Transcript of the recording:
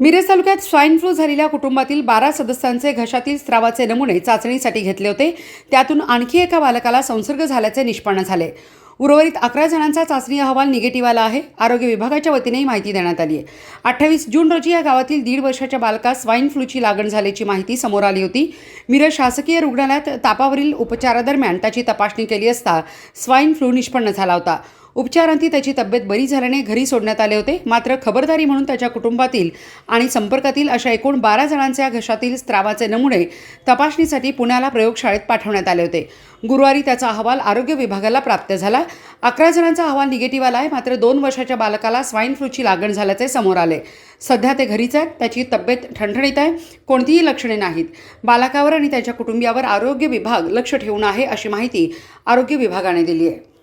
मिरज तालुक्यात swine flu झालेल्या कुटुंबातील बारा सदस्यांचे घशातील स्रावाचे नमुने चाचणीसाठी घेतले होते. त्यातून आणखी एका बालकाला संसर्ग झाल्याचे निष्पन्न झाले. उर्वरित अकरा जणांचा चाचणी अहवाल निगेटिव्ह आला आहे. आरोग्य विभागाच्या वतीनेही माहिती देण्यात आली आहे. अठ्ठावीस जून रोजी या गावातील दीड वर्षाच्या बालकास स्वाईन फ्लूची लागण झाल्याची माहिती समोर आली होती. मिरज शासकीय रुग्णालयात तापावरील उपचारादरम्यान त्याची तपासणी केली असता स्वाईन फ्लू निष्पन्न झाला होता. उपचारांती त्याची तब्येत बरी झाल्याने घरी सोडण्यात आले होते. मात्र खबरदारी म्हणून त्याच्या कुटुंबातील आणि संपर्कातील अशा एकूण बारा जणांच्या घशातील स्त्रावाचे नमुने तपासणीसाठी पुण्याला प्रयोगशाळेत पाठवण्यात आले होते. गुरुवारी त्याचा अहवाल आरोग्य विभागाला प्राप्त झाला. अकरा जणांचा अहवाल निगेटिव्ह आला आहे मात्र दोन वर्षाच्या बालकाला स्वाईन फ्लूची लागण झाल्याचे समोर आले. सध्या ते घरीच आहेत. त्याची तब्येत ठणठणीत आहे. कोणतीही लक्षणे नाहीत. बालकावर आणि त्याच्या कुटुंबियावर आरोग्य विभाग लक्ष ठेवून आहे अशी माहिती आरोग्य विभागाने दिली आहे.